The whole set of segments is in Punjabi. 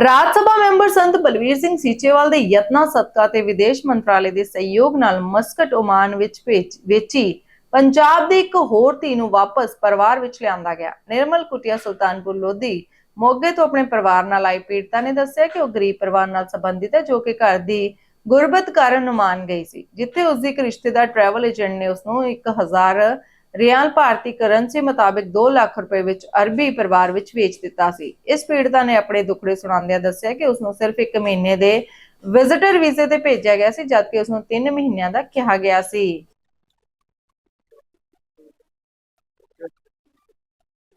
ਰਾਜ ਸਭਾ ਮੈਂਬਰ ਸੰਤ ਬਲਵੀਰ ਸਿੰਘ ਸੀਚੇਵਾਲ ਦੇ ਯਤਨਾਂ ਸਦਕਾ ਤੇ ਵਿਦੇਸ਼ ਮੰਤਰਾਲੇ ਦੇ ਸਹਿਯੋਗ ਨਾਲ ਮਸਕਟ ਓਮਾਨ ਵਿੱਚ ਵੇਚੀ। ਪੰਜਾਬ ਦੀ ਇੱਕ ਹੋਰ ਧੀ ਨੂੰ ਵਾਪਸ ਪਰਿਵਾਰ ਵਿੱਚ ਲਿਆਂਦਾ ਗਿਆ। ਨਿਰਮਲ ਕੁਟਿਆ, ਸੁਲਤਾਨਪੁਰ ਲੋਧੀ ਮੋਗੇ ਤੋਂ ਆਪਣੇ ਪਰਿਵਾਰ ਨਾਲ ਆਈ ਪੀੜਤਾ ਨੇ ਦੱਸਿਆ ਕਿ ਉਹ ਗਰੀਬ ਪਰਿਵਾਰ ਨਾਲ ਸੰਬੰਧਿਤ ਹੈ, ਜੋ ਕਿ ਘਰ ਦੀ ਗੁਰਬਤ ਕਾਰਨ ਓਮਾਨ ਗਈ ਸੀ, ਜਿੱਥੇ ਉਸ ਦੀ ਇੱਕ ਰਿਸ਼ਤੇਦਾਰ ਟਰੈਵਲ ਏਜੰਟ ਨੇ ਉਸ ਨੂੰ 1000 ਰਿਆਲ ਭਾਰਤੀ ਕਰੰਸੀ ਮੁਤਾਬਿਕ 2 ਲੱਖ ਰੁਪਏ ਵਿੱਚ ਅਰਬੀ ਪਰਿਵਾਰ ਵਿੱਚ ਵੇਚ ਦਿੱਤਾ ਸੀ। ਇਸ ਪੀੜਤਾ ਨੇ ਆਪਣੇ ਦੁੱਖੜੇ ਸੁਣਾਉਂਦਿਆਂ ਦੱਸਿਆ ਕਿ ਉਸ ਨੂੰ ਸਿਰਫ 1 ਮਹੀਨੇ ਦੇ ਵਿਜ਼ਿਟਰ ਵੀਜ਼ੇ ਤੇ ਭੇਜਿਆ ਗਿਆ ਸੀ ਜਦਕਿ ਉਸ ਨੂੰ 3 ਮਹੀਨਿਆਂ ਦਾ ਕਿਹਾ ਗਿਆ ਸੀ।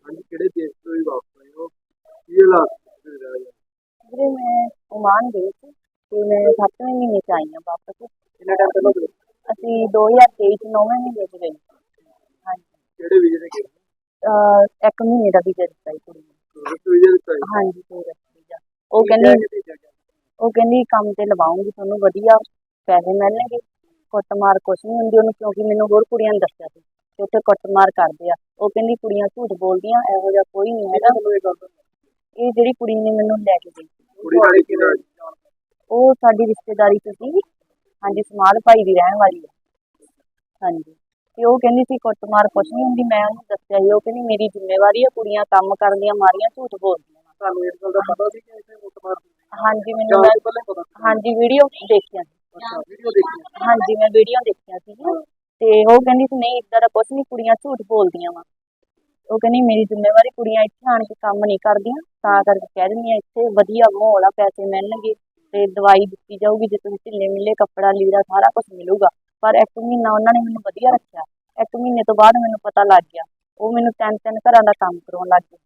ਕਿਹੜੇ ਦੇਸ਼ ਤੋਂ ਹੀ ਵਾਪਸ ਆਏ ਹੋ? ਕੀ ਹਾਲਾਤ ਵੀਰੇ ਮੈਂ ਓਮਾਨ ਗਈ ਸੀ ਤੇ ਮੈਂ 7ਵੇਂ ਮਹੀਨੇ ਚ ਆਈ ਹਾਂ ਵਾਪਸ। ਕਿੰਨਾ ਟਾਈਮ ਪਹਿਲਾਂ ਅਸੀਂ 2023 ਚ 9ਵੇਂ ਮਹੀਨੇ ਚ ਗਏ। ਕਿਹੜੇ ਵੀਜ਼ੇ ਤੇ ਗਏ ਅਹ ਇੱਕ ਮਹੀਨੇ ਦਾ ਵੀਜ਼ਾ ਦਿੱਤਾ ਸੀ ਕੁੜੀ ਨੂੰ। ਟੂਰਿਸਟ ਵੀਜ਼ੇ ਦਿੱਤਾ ਹੈ ਹਾਂਜੀ ਟੂਰਿਸਟ ਵੀਜ਼ਾ ਉਹ ਕਹਿੰਦੀ ਉਹ ਕਹਿੰਦੀ ਕੰਮ ਤੇ ਲਵਾਉਂਗੀ ਤੁਹਾਨੂੰ ਵਧੀਆ ਪੈਸੇ ਮਿਲਣਗੇ। ਕੁੱਟਮਾਰ ਕੁਛ ਨਹੀਂ ਹੁੰਦੀ ਉਹਨੂੰ ਕਿਉਂਕਿ ਮੈਨੂੰ ਹੋਰ ਕੁੜੀਆਂ ਨੇ ਦੱਸਿਆ ਸੀ ਕਿ ਉੱਥੇ ਕੁੱਟਮਾਰ ਕਰਦੇ ਆ। ਉਹ ਕਹਿੰਦੀ ਕੁੜੀਆਂ ਝੂਠ ਬੋਲਦੀਆਂ ਇਹੋ ਜਿਹਾ ਕੋਈ ਨਹੀਂ ਹੈਗਾ। ਇਹ ਜਿਹੜੀ ਕੁੜੀ ਨੇ ਮੈਨੂੰ ਲੈ ਕੇ ਗਈ ਸੀ। ਕੁੜੀ? ਉਹ ਸਾਡੀ ਰਿਸ਼ਤੇਦਾਰੀ ਚ ਸੀ। ਹਾਂਜੀ ਸਮਾਲ ਭਾਈ ਦੀ ਰਹਿਣ ਵਾਲੀ ਹੈ ਹਾਂਜੀ। ਤੇ ਉਹ ਕਹਿੰਦੀ ਸੀ ਕੁੱਟਮਾਰ ਕੁਛ ਨਹੀਂ ਹੁੰਦੀ ਮੈਂ ਉਹਨੂੰ ਦੱਸਿਆ ਸੀ ਉਹ ਕਹਿੰਦੀ ਮੇਰੀ ਜ਼ਿੰਮੇਵਾਰੀ ਹੈ ਕੁੜੀਆਂ ਕੰਮ ਕਰਦੀਆਂ ਮਾਰੀਆਂ ਝੂਠ ਬੋਲਦੀਆਂ। ਵਾਂ। ਤੁਹਾਨੂੰ ਇਸ ਗੱਲ ਦਾ ਪਤਾ ਸੀ ਕਿ ਇੱਥੇ ਮੁੱਤਮਾਰ ਹਾਂਜੀ ਮੈਨੂੰ ਜਾਂ ਮੈਂ ਤੋਂ ਪਹਿਲਾਂ ਪਤਾ ਸੀ? ਹਾਂਜੀ ਵੀਡੀਓ ਦੇਖਿਆ ਸੀ। ਅੱਛਾ ਵੀਡੀਓ ਦੇਖੀ ਹਾਂਜੀ ਮੈਂ ਵੀਡੀਓ ਦੇਖਿਆ ਸੀ। ਤੇ ਉਹ ਕਹਿੰਦੀ ਸੀ ਨਹੀਂ ਇਦਾਂ ਦਾ ਕੁਛ ਨਹੀਂ ਕੁੜੀਆਂ ਝੂਠ ਬੋਲਦੀਆਂ ਵਾ। ਉਹ ਕਹਿੰਦੀ ਮੇਰੀ ਜ਼ਿੰਮੇਵਾਰੀ ਕੁੜੀਆਂ ਇੱਥੇ ਆਣ ਕੇ ਕੰਮ ਨਹੀਂ ਕਰਦੀਆਂ ਤਾਂ ਕਰਕੇ ਕਹਿ ਦਿੰਦੀਆਂ ਇੱਥੇ ਵਧੀਆ ਮਾਹੌਲ ਆ ਪੈਸੇ ਮਿਲਣਗੇ ਤੇ ਦਵਾਈ ਦਿੱਤੀ ਜਾਊਗੀ ਜੇ ਤੁਸੀਂ ਢਿੱਲੇ ਮਿਲੇ ਕੱਪੜਾ ਲੀੜਾ ਸਾਰਾ ਕੁਝ ਮਿਲੂਗਾ। ਪਰ ਇੱਕ ਮਹੀਨਾ ਉਹਨਾਂ ਨੇ ਮੈਨੂੰ ਵਧੀਆ ਰੱਖਿਆ। ਇੱਕ ਮਹੀਨੇ ਤੋਂ ਬਾਅਦ ਮੈਨੂੰ ਪਤਾ ਲੱਗ ਗਿਆ। ਉਹ ਮੈਨੂੰ ਤਿੰਨ ਤਿੰਨ ਘਰਾਂ ਦਾ ਕੰਮ ਕਰਾਉਣ ਲੱਗ ਗਏ।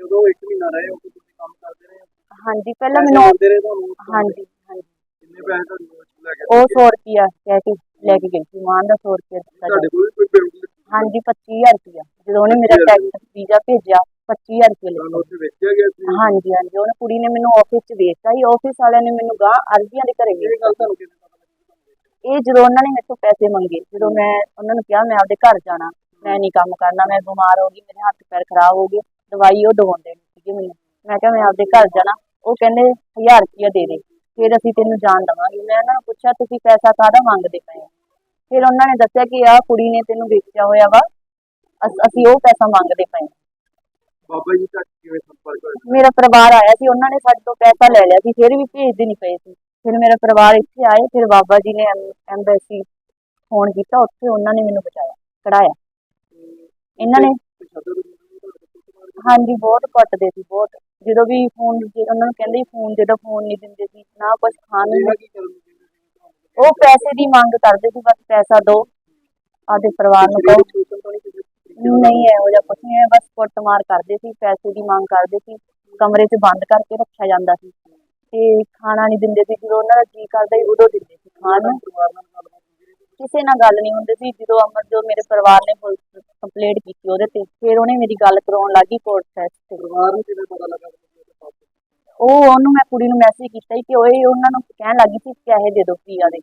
ਜਦੋਂ ਇੱਕ ਮਹੀਨਾ ਰਹੇ ਹੋ ਤੁਸੀਂ ਕੰਮ ਕਰਦੇ ਰਹੇ ਹਾਂਜੀ ਪਹਿਲਾਂ ਮੈਨੂੰ ਆਉਂਦੇ ਰਹੇ ਤੁਹਾਨੂੰ ਹਾਂਜੀ ਹਾਂਜੀ। ਕਿੰਨੇ ਪੈਸੇ ਤੁਹਾਨੂੰ ਲੈ ਕੇ ਉਹ 100 ਰੁਪਿਆ ਕਹਿ ਕੇ ਲੈ ਕੇ ਗਈ ਸੀ ਮਾਨ ਦਾ 100 ਰੁਪਿਆ ਦਿੱਤਾ ਤੁਹਾਡੇ। ਕੋਲ ਕੋਈ ਪੇਮੈਂਟ ਹਾਂਜੀ 25000 ਰੁਪਿਆ ਜਦੋਂ ਉਹਨੇ ਮੇਰਾ ਟੈਕਸ ਵੀਜ਼ਾ ਭੇਜਿਆ 25000 ਰੁਪਿਆ ਲਿਆ ਤੁਹਾਨੂੰ ਉੱਥੇ ਵੇਚਿਆ ਗਿਆ ਸੀ? ਹਾਂਜੀ ਹਾਂਜੀ। ਉਹਨੇ ਕੁੜੀ ਨੇ ਮੈਨੂੰ ਆਫਿਸ 'ਚ ਵੇਚਤਾ ਸੀ। ਆਫਿਸ ਵਾਲਿਆਂ ਨੇ ਮੈਨੂੰ ਗਾਂ ਅਰਜ਼ੀਆਂ ਦੇ ਘਰੇ ਵੇਚਤਾ ਗੱਲ ਤੁਹਾਨੂੰ ਕਿਵੇਂ ਪਤਾ ਲੱਗੀ ਇਹ ਜਦੋਂ ਉਹਨਾਂ ਨੇ ਤੋਂ ਪੈਸੇ ਮੰਗੇ ਜਦੋਂ ਮੈਂ ਉਹਨਾਂ ਨੂੰ ਕਿਹਾ ਮੈਂ ਆਪਦੇ ਘਰ ਜਾਣਾ ਮੈਂ ਨਹੀਂ ਕੰਮ ਕਰਨਾ ਮੈਂ ਬਿਮਾਰ ਹੋ ਗਈ ਮੇਰੇ ਹੱਥ ਪੈਰ ਖਰਾਬ ਹੋ ਗਏ ਦਵਾਈ ਉਹ ਦਵਾਉਂਦੇ ਨਹੀਂ ਸੀਗੇ ਮੈਨੂੰ। ਮੈਂ ਕਿਹਾ ਮੈਂ ਆਪਦੇ ਘਰ ਜਾਣਾ। ਉਹ ਕਹਿੰਦੇ 1000 ਰੁਪਇਆ ਦੇ ਦੇ ਫਿਰ ਅਸੀਂ ਤੈਨੂੰ ਜਾਣ ਦੇਵਾਂਗੇ। ਮੈਂ ਉਹਨਾਂ ਨੂੰ ਪੁੱਛਿਆ ਤੁਸੀਂ ਪੈਸਾ ਕਾਹਦਾ ਮੰਗਦੇ ਪਏ ਹੋ? ਫਿਰ ਉਹਨਾਂ ਨੇ ਦੱਸਿਆ ਕਿ ਆਹ ਕੁੜੀ ਨੇ ਤੈਨੂੰ ਵੇਚਿਆ ਹੋਇਆ ਵਾ ਅਸ- ਉਹ ਪੈਸਾ ਮੰਗਦੇ ਪਏ। ਬਾਬਾ ਜੀ ਤੱਕ ਕਿਵੇਂ ਸੰਪਰਕ ਹੋਇਆ? ਮੇਰਾ ਪਰਿਵਾਰ ਆਇਆ ਸੀ ਉਹਨਾਂ ਨੇ ਸਾਡੇ ਤੋਂ ਪੈਸਾ ਲੈ ਲਿਆ ਸੀ ਫਿਰ ਵੀ ਭੇਜਦੇ ਨਹੀਂ ਪਏ ਸੀ। ਫਿਰ ਮੇਰਾ ਪਰਿਵਾਰ ਇੱਥੇ ਆਏ ਫਿਰ ਬਾਬਾ ਜੀ ਨੇ ਐਮਬੈਸੀ ਫੋਨ ਕੀਤਾ ਉੱਥੇ ਉਹਨਾਂ ਨੇ ਮੈਨੂੰ ਬਚਾਇਆ ਕਢਾਇਆ। ਇਹਨਾਂ ਨੇ ਹਾਂਜੀ ਬਹੁਤ ਕੁੱਟਦੇ ਸੀ ਬਹੁਤ। ਜਦੋਂ ਵੀ ਫੋਨ ਜੇ ਉਹਨਾਂ ਨੂੰ ਕਹਿੰਦੇ ਫੋਨ ਦੇ ਦਿਓ ਫੋਨ ਨਹੀਂ ਦਿੰਦੇ ਸੀ ਨਾ ਕੁਝ ਖਾਣ ਨੂੰ ਉਹ ਪੈਸੇ ਦੀ ਮੰਗ ਕਰਦੇ ਸੀ ਬਸ ਪੈਸਾ ਦਿਓ ਆਦੇ ਪਰਿਵਾਰ ਨੂੰ ਕਹੋ। ਨਹੀਂ ਨਹੀਂ ਇਹੋ ਜਿਹਾ ਕੁਛ ਨਹੀਂ ਹੈ ਬਸ ਕੁੱਟਮਾਰ ਕਰਦੇ ਸੀ ਪੈਸੇ ਦੀ ਮੰਗ ਕਰਦੇ ਸੀ ਕਮਰੇ 'ਚ ਬੰਦ ਕਰਕੇ ਰੱਖਿਆ ਜਾਂਦਾ ਸੀ। ਤੇ ਖਾਣਾ ਨਹੀਂ ਦਿੰਦੇ ਸੀ। ਜਦੋਂ ਉਹਨਾਂ ਦਾ ਜੀ ਕਰਦਾ ਸੀ ਉਦੋਂ ਦਿੰਦੇ ਸੀ ਖਾਣ। ਨੂੰ ਕਿਸੇ ਨਾਲ ਗੱਲ ਨਹੀਂ ਹੁੰਦੀ ਸੀ। ਜਦੋਂ ਅਮਰ ਜੋ ਮੇਰੇ ਪਰਿਵਾਰ ਨੇ ਪੁਲਿਸ ਕੰਪਲੇਂਟ ਕੀਤੀ ਉਹਦੇ ਤੇ ਫਿਰ ਉਹਨੇ ਮੇਰੀ ਗੱਲ ਕਰਾਉਣ ਲੱਗੀ ਕੋਰਟ ਫੈਸ ਤੇ। ਪਰਿਵਾਰ ਨੂੰ ਕਿਵੇਂ ਪਤਾ ਲੱਗਾ? ਕਿ ਤੁਸੀਂ ਉਹਦੇ ਪਾਸ ਉਹ ਉਹਨੂੰ ਮੈਂ ਕੁੜੀ ਨੂੰ ਮੈਸੇਜ ਕੀਤਾ ਕਿ ਓਏ ਉਹਨਾਂ ਨੂੰ ਕਹਿਣ ਲੱਗੀ ਸੀ ਕਿ ਪੈਸੇ ਦੇ ਦਿਓ ਪ੍ਰਿਆ ਦੇ।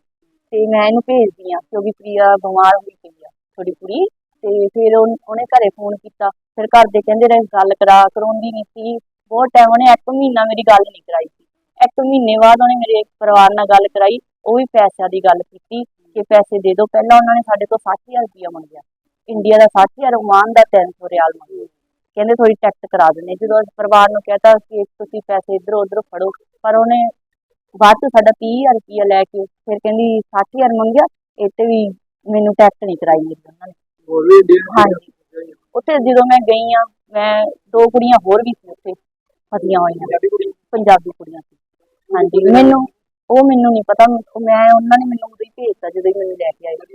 ਤੇ ਮੈਂ ਇਹਨੂੰ ਭੇਜਦੀ ਆ ਕਿਉਂਕਿ ਪ੍ਰਿਆ ਬਿਮਾਰ ਹੋਈ ਪਈ ਆ ਥੋੜੀ ਕੁੜੀ। ਤੇ ਫਿਰ ਉਹਨ- ਉਹਨੇ ਘਰੇ ਫੋਨ ਕੀਤਾ। ਫਿਰ ਘਰ ਦੇ ਕਹਿੰਦੇ ਰਹੇ ਗੱਲ ਕਰਾ ਕਰਾਉਂਦੀ ਨਹੀਂ ਸੀ। ਬਹੁਤ ਟਾਈਮ ਉਹਨੇ ਇੱਕ ਮਹੀਨਾ ਮੇਰੀ ਗੱਲ ਨਹੀਂ ਕਰਾਈ ਸੀ। ਇੱਕ ਮਹੀਨੇ ਬਾਅਦ ਉਹਨੇ ਮੇਰੇ ਪਰਿਵਾਰ ਨਾਲ ਗੱਲ ਕਰਾਈ ਉਹ ਵੀ ਪੈਸਿਆਂ ਦੀ ਗੱਲ ਕੀਤੀ ਕਿ ਪੈਸੇ ਦੇ ਦਿਓ। ਪਹਿਲਾਂ ਉਹਨਾਂ ਨੇ ਸਾਡੇ ਤੋਂ 60000 ਰੁਪਇਆ ਮੰਗਿਆ। ਇੰਡੀਆ ਦਾ 60000 ਓਮਾਨ ਦਾ 300 ਰਿਆਲ ਮੰਗਿਆ। ਕਹਿੰਦੇ ਥੋੜੀ ਟੈਕਸ ਕਰਾ ਦਿੰਦੇ। ਜਦੋਂ ਅਸੀਂ ਪਰਿਵਾਰ ਨੂੰ ਕਹਤਾ ਕਿ ਤੁਸੀਂ ਪੈਸੇ ਇੱਧਰੋਂ ਉੱਧਰੋਂ ਫੜੋ ਪਰ ਉਹਨੇ ਬਾਅਦ ਚ ਸਾਡਾ 30000 ਰੁਪਇਆ ਲੈ ਕੇ ਫਿਰ ਕਹਿੰਦੀ 60000 ਮੰਗਿਆ ਤੇ ਵੀ ਮੈਨੂੰ ਟੈਕਸ ਨਹੀਂ ਕਰਾਈ ਮੇਰੀ ਉਹਨਾਂ ਨੇ। ਹਾਂਜੀ। ਉੱਥੇ ਜਦੋਂ ਮੈਂ ਗਈ ਆ ਮੈਂ ਦੋ ਕੁੜੀਆਂ ਹੋਰ ਵੀ ਸੀ ਉੱਥੇ ਫਸੀਆਂ ਹੋਈਆਂ ਪੰਜਾਬੀ ਕੁੜੀਆਂ ਸੀ। ਹਾਂਜੀ, ਮੈਨੂੰ ਉਹ ਮੈਨੂੰ ਨਹੀਂ ਪਤਾ ਉਹ ਮੈਂ ਉਹਨਾਂ ਨੇ ਮੈਨੂੰ ਉਦੋਂ ਹੀ ਭੇਜਤਾ ਜਦੋਂ ਹੀ ਮੈਨੂੰ ਲੈ ਕੇ ਆਏ।